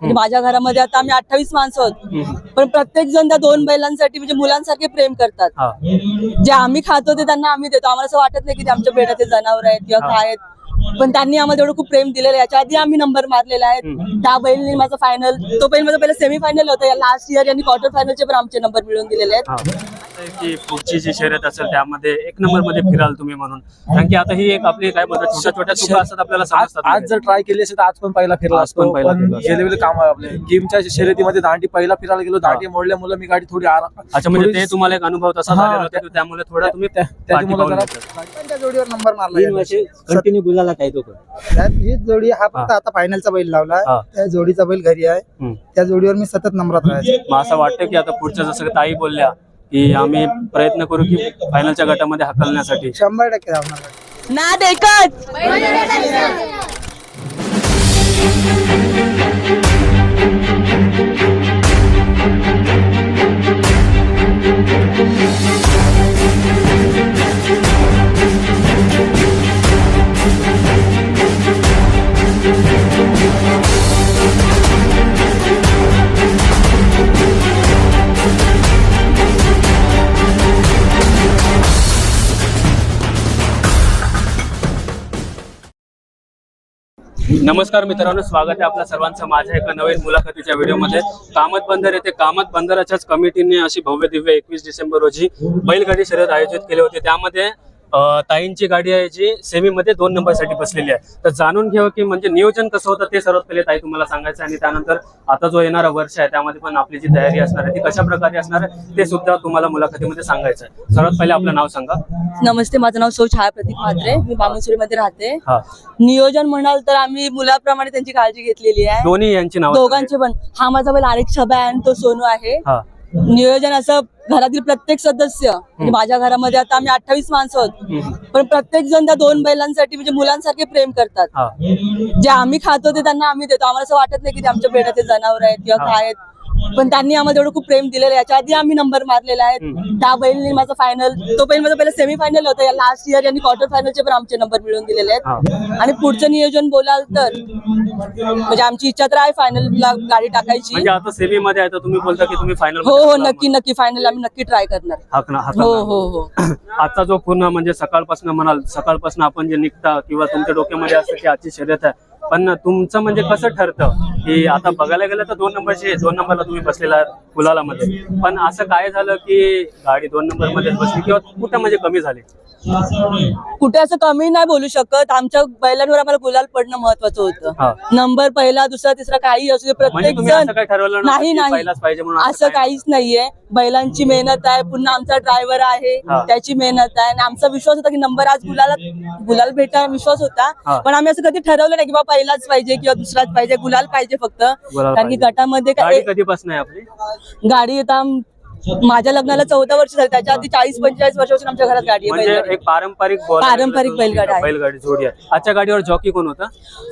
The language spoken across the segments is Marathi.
म्हणजे माझ्या घरामध्ये आता आम्ही अठ्ठावीस माणसं आहोत. पण प्रत्येक जण त्या दोन बैलांसाठी म्हणजे मुलांसारखे प्रेम करतात. जे आम्ही खातो ते त्यांना आम्ही देतो. आम्हाला असं वाटत नाही की आमच्या पेटाचे जनावर आहेत किंवा काय आहेत. पण त्यांनी आम्हाला तेवढं खूप प्रेम दिलेलं आहे. याच्या आधी आम्ही नंबर मारलेला आहे. त्या बैलनी माझा फायनल तो बैल माझा पहिला सेमी फायनल होता लास्ट इयर यांनी क्वार्टर फायनलचे पण आमचे नंबर मिळवून दिलेले आहेत. आहे की पुढची जी शर्यत असेल त्यामध्ये एक नंबरमध्ये फिराल तुम्ही म्हणून कारण की आता ही एक आपली काय म्हणतात छोट्या छोट्या चुका असतात आपल्याला आज समजतात आज जर ट्राय केली असेल तर आज पण पहिला फिरला आज पण पहिला फिरला असतो. गेले वेळी काम आहे आपले गेमच्या शर्यतीमध्ये दांडी पहिला फिरायला गेलो दांडी मोडल्यामुळे मी गाडी थोडी आराम अच्छा म्हणजे ते तुम्हाला एक अनुभव तसा हा, झालेला होता त्या- की त्यामुळे थोडा तुम्ही त्या- पाठी त्याच्यामुळे पाऊल जरा घेतलं. पण त्या जोडीवर नंबर मारला तीन गेला. वर्षे कंटिन्यू गुलाला आहे तो पण त्यात हीच जोडी हा फक्त आता फायनलचा बैल लावला हा. त्या जोडीचा बैल घरी आहे हम्म. त्या जोडीवर मी सतत नंबरात राहायचो मग असं वाटतं की आता पुढच्या जसं ताई बोलल्या की आम्ही प्रयत्न करू की फायनलच्या गटामध्ये हकलण्यासाठी. शंभर टक्के धावणार नाद एकच नमस्कार मित्रांनो स्वागत आहे आपल्या सर्वांचं. माझ्या एका नवीन मुलाखतीच्या व्हिडिओमध्ये. कामत बंदर येथे कामत बंदराच्याच कमिटीने अशी भव्य दिव्य एकवीस डिसेंबर रोजी बैलगाडी शर्यत आयोजित केली होती. त्यामध्ये ताईंची गाडी आहे जी सेमीमध्ये दोन नंबरसाठी बसलेली आहे. तर जाणून घ्यावं की म्हणजे नियोजन कसं होतं ते सर्वात पहिले ताई तुम्हाला सांगायचं आणि त्यानंतर आता जो येणारा वर्ष आहे त्यामध्ये पण आपली जी तयारी असणार आहे ती कशा प्रकारे असणार आहे ते सुद्धा तुम्हाला मुलाखतीमध्ये सांगायचं आहे. सर्वात पहिले आपलं नाव सांगा. नमस्ते माझं नाव सौ छाया प्रतीक म्हात्रे. मी बामणसुरीमध्ये राहते. नियोजन म्हणाल तर आम्ही मुलाप्रमाणे त्यांची काळजी घेतलेली आहे. दोन्ही यांची नाव दोघांचे पण. हा माझा बैल आरेख छबा आहे आणि तो सोनू आहे. हा. नियोजन असं घरातील प्रत्येक सदस्य म्हणजे माझ्या घरामध्ये आता आम्ही अठ्ठावीस माणसं आहोत. पण प्रत्येक जण त्या दोन बैलांसाठी म्हणजे मुलांसारखे प्रेम करतात. जे आम्ही खातो ते त्यांना आम्ही देतो. आम्हाला असं वाटत नाही की ते आमच्या पेटाचे जनावर आहेत किंवा काय आहेत. पण त्यांनी आम्हाला तेवढं खूप प्रेम दिलेलं याच्या आधी आम्ही नंबर मारलेला आहे त्या बैलनी माझा फायनल तो बैल माझा पहिला सेमी फायनल होता लास्ट इयर यांनी क्वार्टर फायनलचे पण आमचे नंबर मिळवून दिलेले आहेत. आणि पुढचं नियोजन बोलाल तर म्हणजे आमची इच्छा तर आहे फायनलला गाडी टाकायची. म्हणजे आता सेमी मध्ये आहे तर तुम्ही बोलता की तुम्ही फायनल हो हो नक्की नक्की फायनल आम्ही नक्की ट्राय करणार. हाकना हो हो हो आजचा जो पूर्ण म्हणजे सकाळपासून म्हणाल सकाळपासून आपण जे निघता किंवा तुमच्या डोक्यामध्ये असतं की आजची शर्यत आहे पण तुमचं म्हणजे कसं ठरतं? की आता बघायला गेलं तर दोन नंबरची दोन नंबरला तुम्ही बसलेला गुलाला मध्ये पण असं काय झालं की गाडी दोन नंबरमध्ये बसली किंवा कुठं म्हणजे कमी झाली? कुठे असं कमी नाही बोलू शकत. आमच्या बैलांवर आम्हाला गुलाल पडणं महत्वाचं हा. होतं नंबर पहिला दुसरा तिसरा काही असू दे म्हणजे प्रत्येक तुम्ही जण असं काय ठरवलं नव्हतं नाही की नाही. पहिलाच पाहिजे म्हणून असं असं काय? काहीच नाहीये. बैलांची मेहनत आहे. पुन्हा आमचा ड्रायव्हर आहे. हा. त्याची मेहनत आहे. आणि आमचा विश्वास होता की नंबर आज गुलाला गुलाल भेटणार विश्वास हा. होता पण आम्ही असं कधी ठरवलं नाही की बाबा पहिलाच पाहिजे किंवा दुसराच पाहिजे. गुलाल पाहिजे फक्त कारण की. गटामध्ये गाडी काय कधीपासून आहे आपली गाडी आता माझ्या लग्नाला चौदा वर्ष झाली. त्याच्या आधी चाळीस पंचेचाळीस वर्षापासून आमच्या घरात गाडी आहे म्हणजे बैलगाडी. एक पारंपरिक पारंपरिक तर बैलगाडी आहे. बैलगाडी जोडी आहे. आजच्या गाडीवर जॉकी कोण होता?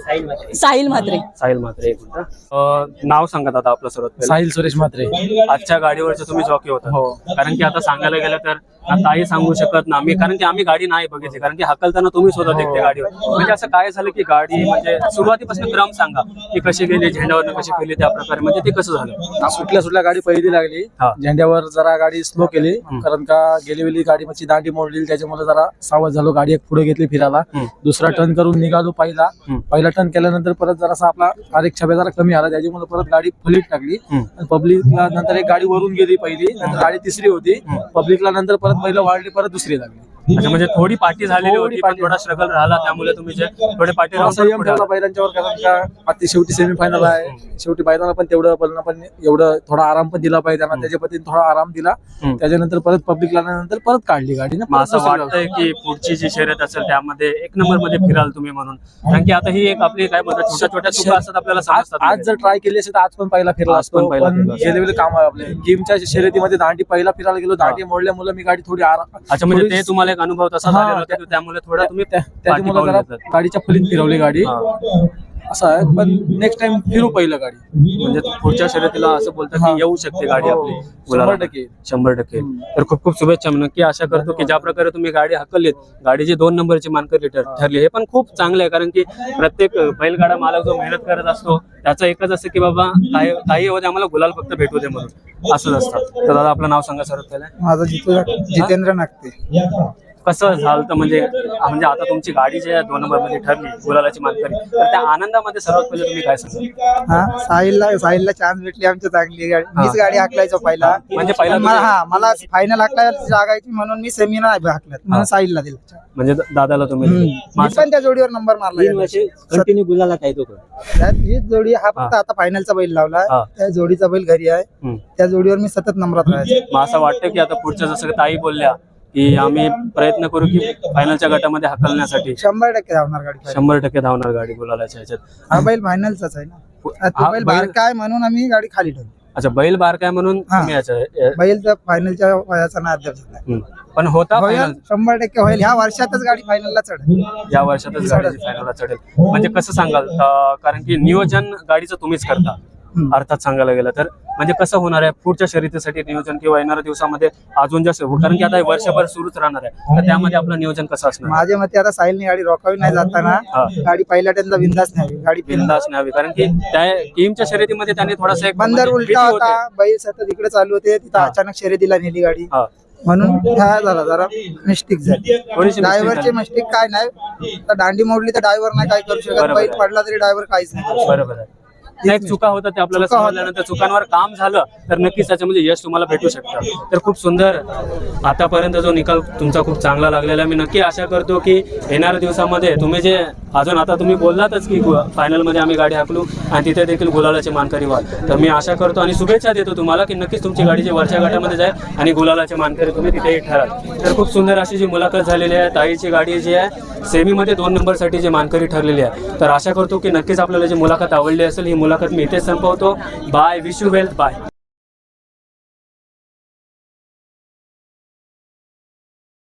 साहिल म्हात्रे. साहिल मात्रे एक मिनिट अं, नाव सांगा दादा आपलं सर्वात पहिलं. साहिल सुरेश म्हात्रे. आजच्या गाडीवरचं तुम्ही जॉकी होता. हो. कारण की आता सांगायला गेलं तर ताई सांगू शकत ना आम्ही. कारण की आम्ही गाडी नाही बघितली. कारण की हकलताना तुम्ही स्वतः देखते गाडीवर. म्हणजे असं काय झालं की गाडी म्हणजे सुरुवातीपासून क्रम सांगा. की कशी गेली झेंड्यावर कशी केली त्या प्रकारे. म्हणजे ते कसं झालं? सुटल्या सुटल्या गाडी पहिली लागली हा. झेंड्यावर जरा गाडी स्लो केली. कारण का गेली वेळी गाडी म्हणजे दांडी मोडली त्याच्यामुळे जरा सावध झालो गाडी एक पुढे घेतली फिरायला. दुसरा टर्न करून निघालो पहिला. पहिला टर्न केल्यानंतर परत जरासा आपला आरेख छब्या जरा कमी आला त्याच्यामुळे परत गाडी फलीट टाकली. पब्लिकला नंतर एक गाडी वरून गेली पहिली नंतर गाडी तिसरी होती. पब्लिकला नंतर परत पहिलं वाढली परत दुसरी लागली. अच्छा म्हणजे थोडी पाठी झालेली थोडी होती पण पाठी. थोडा स्ट्रगल राहिला त्यामुळे तुम्ही जे थोडे पाठी थोडा संयम ठेवला आला. बैलांच्यावर कारण का आता शेवटी सेमीफायनल आहे. शेवटी बैलांना पण तेवढं बोलणं पण एवढं थोडा आराम पण दिला पाहिजे. त्यांना त्याच्या पद्धतीने थोडा आराम दिला. हम्म. त्याच्यानंतर परत पब्लिकला नंतर परत काढली गाडी. ना मग परत असं दुसरी वाटतंय की पुढची जी शर्यत असेल त्यामध्ये एक नंबरमध्ये फिराल तुम्ही म्हणून. कारण की आता ही एक आपली काय म्हणतात छोट्या छोट्या चुका असतात आपल्याला आज समजतात आज जर ट्राय केली असेल तर आज पण पहिला फिरला आज पण असतो. पहिला पण फिरला असतो. गेले वेळी काम आहे आपले. गेमच्या शर्यतीमध्ये दांडी पहिला फिरायला गेलो दांडी मोडल्यामुळे मी गाडी थोडी आराम अच्छा म्हणजे थोडी- ते तुम्हाला एक अनुभव तसा हा, झालेला होता की त्यामुळे थोडा तुम्ही त्या- पाठी त्याच्यामुळे पाऊल जरा घेतलं. गाडीच्या फलीत फिरवली गाडी हा. असं आहे पण नेक्स्ट टाइम फिरू पहिलं गाडी. म्हणजे पुढच्या शर्यतीला असं बोलतात की येऊ शकते गाडी आपली. हो, गुलाला. शंभर टक्के. शंभर टक्के. तर खूप खूप शुभेच्छा मी नक्की आशा करतो की ज्या प्रकारे तुम्ही गाडी हकललीत गाडीची दोन नंबरची मानकरी ठर- ठरली हे पण खूप चांगलं आहे कारण की प्रत्येक बैलगाडा मालक जो मेहनत करत असतो त्याचं एकच असतं की बाबा काही काही होते आम्हाला गुलाल फक्त भेटू दे म्हणून. असंच असतं. तर दादा आपलं नाव सांगा सर्वात पहिला माझं जितू जितेंद्र नागते. कसं झालं तर म्हणजे म्हणजे आता तुमची गाडी जी आहे दोन नंबरमध्ये ठरली गुलालाची मानकरी तर त्या आनंदामध्ये सर्वात पहिले तुम्ही काय सांगा हा साहिलला साहिलला चान्स भेटली आमची चांगली गाडी. मीच गाडी हाकलायचो पहिला. म्हणजे पहिला मला- तुम्ही- हा मला फायनल हाकलायची जागायची म्हणून मी सेमी नाही हाकलत म्हणून साहिलला दिला. म्हणजे दादाला तुम्ही हम्म. मी माझं- पण त्या जोडीवर नंबर मारला तीन गेला. वर्षे कंटिन्यू गुलाला आहे तो त्यात हीच जोडी हा फक्त आता फायनलचा बैल लावला. हा. त्या जोडीचा बैल घरी आहे. हम्म. त्या जोडीवर मी सतत नंबरात राहायचो. मग असं वाटतं की आता पुढच्या जसं ताई बोलल्या की आम्ही प्रयत्न करू की फायनलच्या गटामध्ये हकलण्यासाठी. शंभर टक्के धावणार गाडी. शंभर टक्के धावणार गाडी गुलालाच्या ह्याच्यात. हा बैल फायनलचाच आहे ना? हा तो बैल बैल- बारका आहे म्हणून आम्ही गाडी खाली ठेवली. अच्छा बैल बार काय म्हणून हा. तुम्ही याच्या या- बैल तर फायनलच्या वयाचा ना झाला. हम्म. पण होता होईल फायनल शंभर टक्के होईल. ह्या वर्षातच गाडी फायनलला चढेल. या वर्षातच गाडीची फायनलला चढेल. म्हणजे कसं सांगाल अं, कारण की नियोजन गाडीचं तुम्हीच करता. हम्म. अर्थात सांगायला गेलं तर. म्हणजे कसं होणार आहे पुढच्या शर्यतीसाठी नियोजन किंवा येणाऱ्या दिवसामध्ये अजून जास्त कारण की आता वर्षभर सुरूच राहणार आहे तर त्यामध्ये आपलं नियोजन कसं असणार माझ्या मते आता साहिलने गाडी रोखावी नाही जाताना. गाडी पहिल्या त्यांचा बिंदास नाही गाडी बिंदास न्यावी कारण की त्या टीमच्या शर्यतीमध्ये त्यांनी थोडासा एक बंदर म्हणजे उलटा होता. बैल सतत इकडे चालू होते तिथं. अचानक शर्यतीला नेली गाडी. म्हणून ह्या झाला जरा मिस्टेक झाली ड्रायव्हरची. मिस्टेक काय नाही तर दांडी मोडली तर ड्रायव्हर नाही काय करू शकत बैल. पडला तरी ड्रायव्हर काहीच नाही. बरोबर आहे नाही चुका होतात ते आपल्याला. समजल्यानंतर चुकांवर काम झालं तर नक्कीच त्याच्यामध्ये यश तुम्हाला भेटू शकतं. तर खूप सुंदर. आतापर्यंत जो निकाल तुमचा खूप चांगला लागलेला आहे मी नक्की आशा करतो की येणाऱ्या दिवसामध्ये तुम्ही जे अजून आता तुम्ही बोललातच की फायनलमध्ये आम्ही गाडी हाकलू आणि तिथे देखील गुलालाची मानकरी व्हाल. तर मी आशा करतो आणि शुभेच्छा देतो तुम्हाला की नक्कीच तुमची गाडी जी वरच्या गटामध्ये जाईल आणि गुलालाची मानकरी तुम्ही तिथेही ठराल. तर खूप सुंदर अशी जी मुलाखत झालेली आहे ताईची गाडी जी आहे सेमीमध्ये दोन नंबरसाठी जे मानकरी ठरलेली आहे तर आशा करतो की नक्कीच आपल्याला जी मुलाखत आवडली असेल ही मुलाखत मी इथेच संपवतो. Bye wish you wealth bye